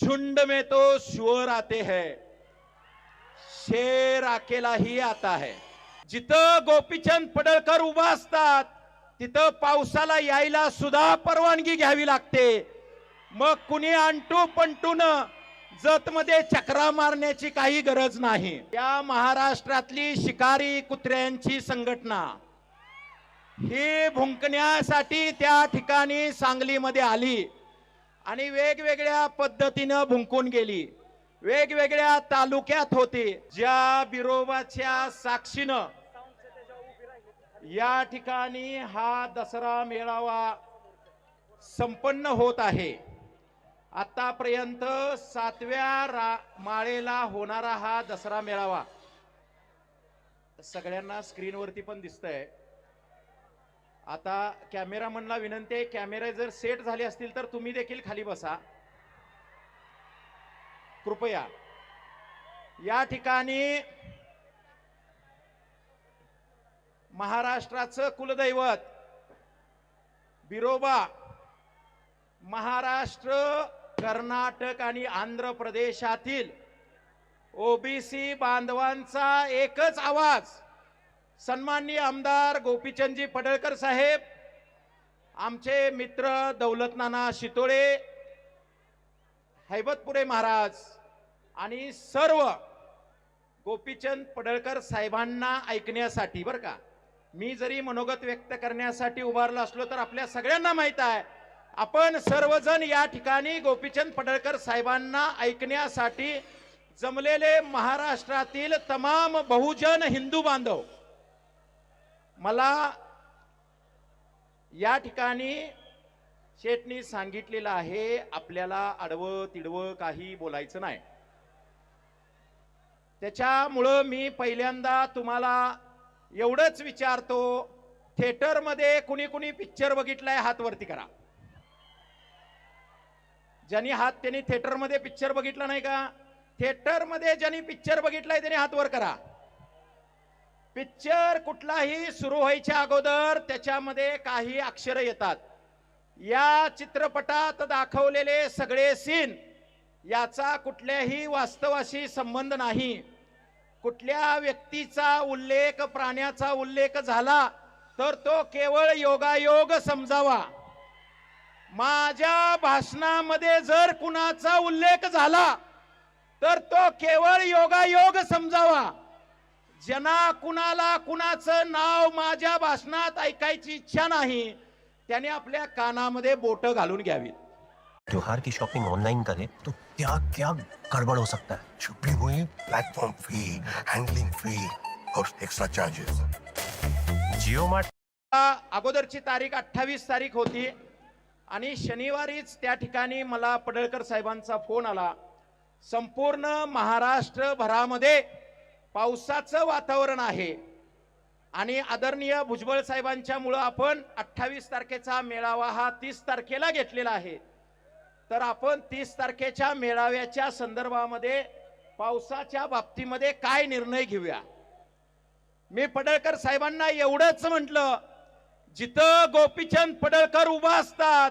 झुंड में तो शुअर आते हैं शेर अकेला ही आता है। जिथं गोपीचंद पडळकर उभा असतात तिथं पावसाला यायला सुद्धा परवानगी घ्यावी लागते. मग कुणी अंटू पंटून जतमध्ये चक्रा मारण्याची काही गरज नाही. या महाराष्ट्रातली शिकारी कुत्र्यांची संघटना ही भुंकण्यासाठी त्या ठिकाणी सांगलीमध्ये आली. आणि वेगवेगळ्या पद्धतीनं भुंकून गेली. वेगवेगळ्या तालुक्यात होती. ज्या बिरोबाच्या साक्षीनं या ठिकाणी हा दसरा मेळावा संपन्न होत आहे. आतापर्यंत सातव्या रा माळेला होणारा हा दसरा मेळावा. सगळ्यांना स्क्रीनवरती पण दिसतंय. आता कॅमेरामनला विनंती आहे कॅमेरे जर सेट झाले असतील तर तुम्ही देखील खाली बसा. कृपया. या ठिकाणी महाराष्ट्राचं कुलदैवत बिरोबा महाराष्ट्र कर्नाटक आणि आंध्र प्रदेशातील ओबीसी बांधवांचा एकच आवाज. सन्माननीय आमदार गोपीचंदजी पडळकर साहेब आमचे मित्र दौलतनाना शितोळे हैबतपुरे महाराज आणि सर्व गोपीचंद पडळकर साहेबांना ऐकण्यासाठी बरं का. मी जरी मनोगत व्यक्त करण्यासाठी उभारलो असलो तर आपल्या सगळ्यांना माहीत आहे आपण सर्वजण या ठिकाणी गोपीचंद पडळकर साहेबांना ऐकण्यासाठी जमलेले महाराष्ट्रातील तमाम बहुजन हिंदू बांधव मला या ठिकाणी शेटनी सांगितलेलं आहे आपल्याला आडवं तिडवं काही बोलायचं नाही. त्याच्यामुळं मी पहिल्यांदा तुम्हाला एवढंच विचारतो थिएटरमध्ये कुणी कुणी पिक्चर बघितलाय हात वरती करा. ज्यांनी हात त्यांनी थिएटरमध्ये पिक्चर बघितला नाही का? थिएटरमध्ये ज्यांनी पिक्चर बघितलाय त्यांनी हात वर करा. पिक्चर कुठलाही सुरू व्हायच्या अगोदर त्याच्यामध्ये काही अक्षर येतात. या चित्रपटात दाखवलेले सगळे सीन याचा कुठल्याही वास्तवाशी संबंध नाही. कुठल्या व्यक्तीचा उल्लेख प्राण्याचा उल्लेख झाला तर तो केवळ योगायोग समजावा. माझ्या भाषणामध्ये जर कुणाचा उल्लेख झाला तर तो केवळ योगायोग समजावा. ज्यांना कुणाला कुणाचं नाव माझ्या भाषणात ऐकायची इच्छा नाही त्याने आपल्या कानामध्ये बोट घालून घ्यावीत त्योहार की शॉपिंग ऑनलाइन करें तो क्या क्या गड़बड़ हो सकता है? छुट्टी हुई प्लेटफॉर्म फी हैंडलिंग फी और एक्स्ट्रा चार्जेस जियो मार्ट अगोदरची तारीख अठ्ठावीस तारीख होती आणि शनिवारीच त्या ठिकाणी मला पडळकर साहेबांचा फोन आला. संपूर्ण महाराष्ट्रभरामध्ये पावसाचं वातावरण आहे. आणि आदरणीय भुजबळ साहेबांच्या मुळे आपण अठ्ठावीस तारखेचा मेळावा हा तीस तारखेला घेतलेला आहे. तर आपण तीस तारखेच्या मेळाव्याच्या संदर्भामध्ये पावसाच्या बाबतीमध्ये काय निर्णय घेऊया? मी पडळकर साहेबांना एवढंच म्हटलं जिथं गोपीचंद पडळकर उभा असतात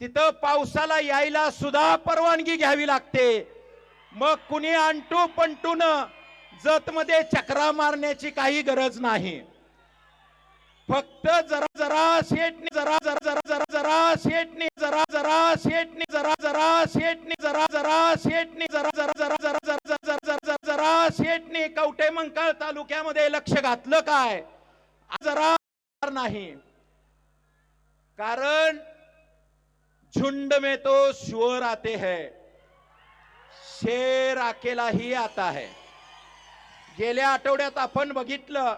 तिथं पावसाला यायला सुद्धा परवानगी घ्यावी लागते. मग कुणी आणटू पंटून जतमध्ये चक्रा मारण्याची काही गरज नाही फक्त जरा जरा शेटनी जरा जरा जरा जरा जरा शेटनी जरा जरा शेटनी जरा जरा शेटनी जरा जरा शेटनी जरा जरा जरा जरा जरा जरा जरा जरा जरा जरा शेटनी कवटे मंकाळ तालुक्यामध्ये लक्ष घातलं काय जरा नाही कारण झुंड में तो शुअर आते है शेर अकेला ही आता है गेल्या आठवड्यात आपण बघितलं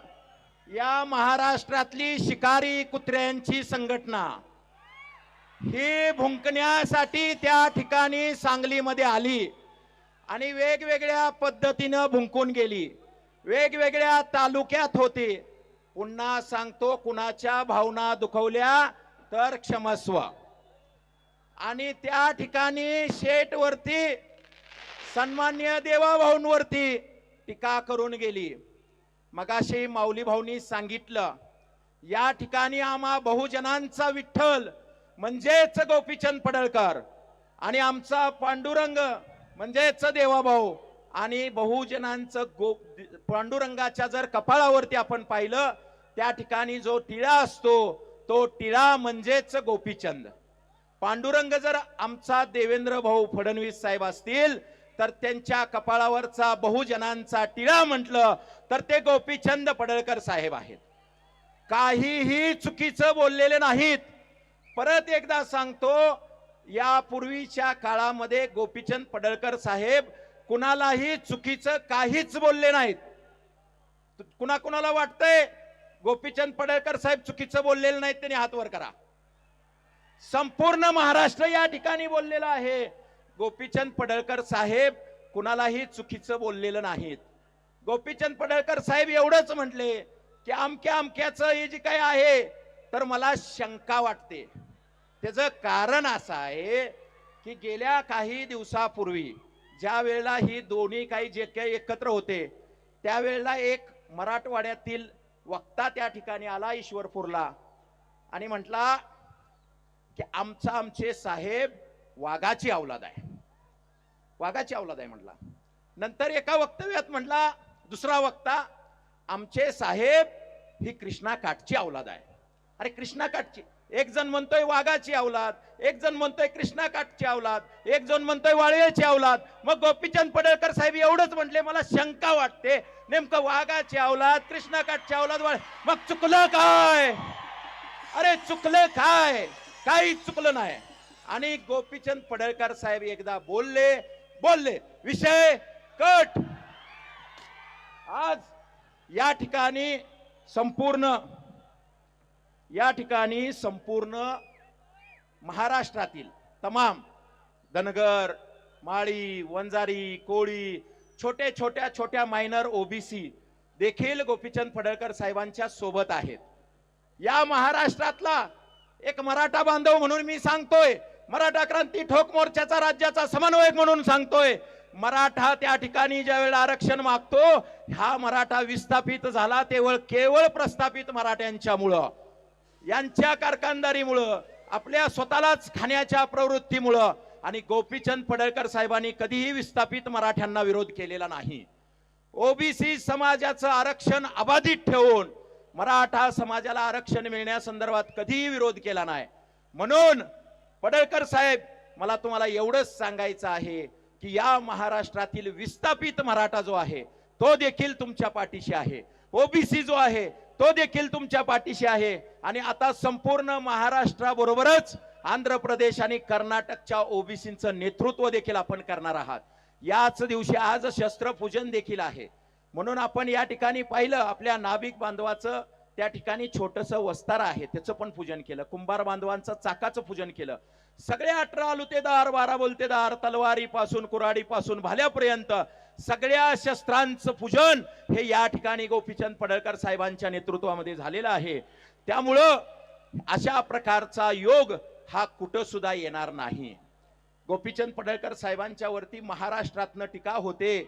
या महाराष्ट्रातली शिकारी कुत्र्यांची संघटना. ही भुंकण्यासाठी त्या ठिकाणी सांगलीमध्ये आली आणि वेगवेगळ्या पद्धतीनं भुंकून गेली. वेगवेगळ्या तालुक्यात होती. पुन्हा सांगतो कुणाच्या भावना दुखवल्या तर क्षमस्व. आणि त्या ठिकाणी शेटवरती सन्मान्य देवाभाऊंवरती टीका करून गेली. मगाशी माऊली भाऊनी सांगितलं या ठिकाणी आम्हा बहुजनांचा विठ्ठल म्हणजेच गोपीचंद पडळकर आणि आमचा पांडुरंग म्हणजेच देवाभाऊ आणि बहुजनांचं गो पांडुरंगाच्या जर कपाळावरती आपण पाहिलं त्या ठिकाणी जो टिळा असतो तो टिळा म्हणजेच गोपीचंद. पांडुरंग जर आमचा देवेंद्र भाऊ फडणवीस साहेब असतील तर त्यांच्या कपाळावरचा बहुजनांचा टिळा म्हटलं तर ते गोपीचंद पडळकर साहेब आहेत. काहीही चुकीचं बोललेले नाहीत. परत एकदा सांगतो या पूर्वीच्या काळामध्ये गोपीचंद पडळकर साहेब कुणालाही चुकीचं काहीच बोलले नाहीत. कुणा कुणाला वाटतंय? गोपीचंद पडळकर साहेब चुकीचं बोललेलं नाहीत त्यांनी हात वर करा. संपूर्ण महाराष्ट्र या ठिकाणी बोललेला आहे. गोपीचंद पडळकर साहेब कुणालाही चुकीचं बोललेलं नाहीत. गोपीचंद पडळकर साहेब एवढंच म्हटले की अमक्या अमक्याचं हे जे काही आहे तर मला शंका वाटते. त्याचं कारण असं आहे की गेल्या काही दिवसापूर्वी ज्या वेळेला ही दोन्ही काही जे काही एकत्र होते त्यावेळेला एक मराठवाड्यातील वक्ता त्या ठिकाणी आला ईश्वरपूरला आणि म्हटला की आमचा आमचे साहेब वाघाची अवलाद आहे. वाघाची अवलाद आहे म्हटला नंतर एका वक्तव्यात म्हटला दुसरा वक्ता आमचे साहेब ही कृष्णा काठची अवलाद आहे. अरे कृष्णा काठची एक जण म्हणतोय वाघाची अवलाद एक जण म्हणतोय कृष्णा काठची अवलाद एक जण म्हणतोय वाळवेची अवलाद. मग गोपीचंद पडळकर साहेब एवढंच म्हटले मला शंका वाटते नेमकं वाघाची अवलाद कृष्णा काठची अवलाद वाळ मग चुकलं काय? अरे चुकलं काय? काही चुकलं नाही. आणि गोपीचंद पडळकर साहेब एकदा बोलले बोलले विषय कट. आज या ठिकाणी संपूर्ण या ठिकाणी संपूर्ण महाराष्ट्रातील तमाम धनगर माळी वंजारी कोळी छोटे छोट्या छोट्या मायनर ओबीसी देखील गोपीचंद फडळकर साहेबांच्या सोबत आहेत. या महाराष्ट्रातला एक मराठा बांधव म्हणून मी सांगतोय मराठा क्रांती ठोक मोर्चाचा राज्याचा समन्वयक म्हणून सांगतोय. मराठा त्या ठिकाणी ज्या वेळेला आरक्षण मागतो हा मराठा विस्थापित झाला तेवळ केवळ प्रस्थापित मराठ्यांच्यामुळं. यांच्या कारखानदारीमुळं आपल्या स्वतःलाच खाण्याच्या प्रवृत्तीमुळं आणि गोपीचंद पडळकर साहेबांनी कधीही विस्थापित मराठ्यांना विरोध केलेला नाही. ओबीसी समाजाचं आरक्षण अबाधित ठेवून मराठा समाजाला आरक्षण मिळण्यासंदर्भात कधीही विरोध केला नाही. म्हणून पडळकर साहेब मला तुम्हाला एवढंच सांगायचं आहे की या महाराष्ट्रातील विस्थापित मराठा जो आहे तो देखील तुमच्या पाठीशी आहे. ओबीसी जो आहे तो देखील तुमच्या पाठीशी आहे. आणि आता संपूर्ण महाराष्ट्राबरोबरच आंध्र प्रदेश आणि कर्नाटकच्या ओबीसीचं नेतृत्व देखील आपण करणार आहात. याच दिवशी आज शस्त्रपूजन देखील आहे. म्हणून आपण या ठिकाणी पाहिलं आपल्या नाभिक बांधवाचं त्या ठिकाणी छोटस वस्तारा आहे त्याचं पण पूजन केलं. कुंभार बांधवांचं चाकाचं पूजन केलं. सगळे अठरा लुतेदार बारा बोलतेदार तलवारी पासून कुराडी पासून भाल्यापर्यंत सगळ्या शस्त्रांचं पूजन हे या ठिकाणी गोपीचंद पडळकर साहेबांच्या नेतृत्वामध्ये झालेलं आहे. त्यामुळं अशा प्रकारचा योग हा कुठं सुद्धा येणार नाही. गोपीचंद पडळकर साहेबांच्या वरती महाराष्ट्रातनं टीका होते.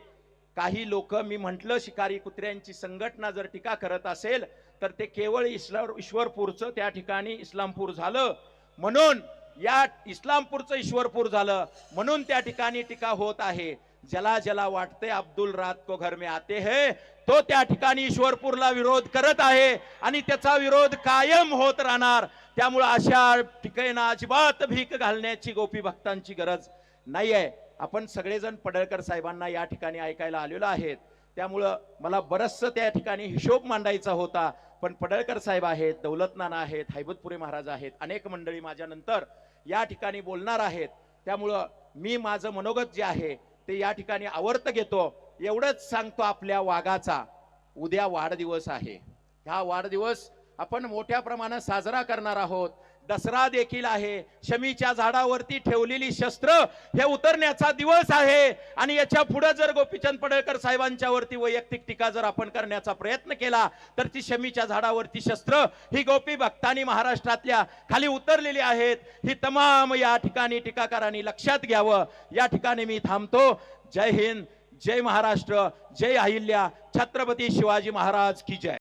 काही लोक मी म्हंटल शिकारी कुत्र्यांची संघटना जर टीका करत असेल तर ते केवळ इस्ला ईश्वरपूरचं त्या ठिकाणी इस्लामपूर झालं. म्हणून या इस्लामपूरचं ईश्वरपूर झालं. म्हणून त्या ठिकाणी टीका होत आहे. ज्याला ज्याला वाटते अब्दुल रात को घर में आते है तो त्या ठिकाणी ईश्वरपूरला विरोध करत आहे आणि त्याचा विरोध कायम होत राहणार. त्यामुळे अशा ठिकाणी अजिबात भीक घालण्याची गोपी भक्तांची गरज नाही आहे आपण सगळेजण पडळकर साहेबांना या ठिकाणी ऐकायला आलेलो आहेत. त्यामुळं मला बरंचसं त्या ठिकाणी हिशोब मांडायचा होता. पण पडळकर साहेब आहेत दौलतनाना आहेत हैबतपुरे महाराज आहेत अनेक मंडळी माझ्यानंतर या ठिकाणी बोलणार आहेत. त्यामुळं मी माझं मनोगत जे आहे ते या ठिकाणी आवर्त घेतो. एवढंच सांगतो आपल्या वाघाचा उद्या वाढदिवस आहे. हा वाढदिवस आपण मोठ्या प्रमाणात साजरा करणार आहोत. दसरा देखील आहे. शमीच्या झाडावरती ठेवलेली शस्त्र हे उतरण्याचा दिवस आहे. आणि याच्यापुढे जर गोपीचंद पडळकर साहेबांच्या वरती वैयक्तिक टीका जर आपण करण्याचा प्रयत्न केला तर ती शमीच्या झाडावरती शस्त्र ही गोपी भक्तांनी महाराष्ट्रातल्या खाली उतरलेली आहेत. ही तमाम या ठिकाणी टीकाकारांनी लक्षात घ्यावं. या ठिकाणी मी थांबतो. जय हिंद जय महाराष्ट्र जय अहिल्या. छत्रपती शिवाजी महाराज की जय.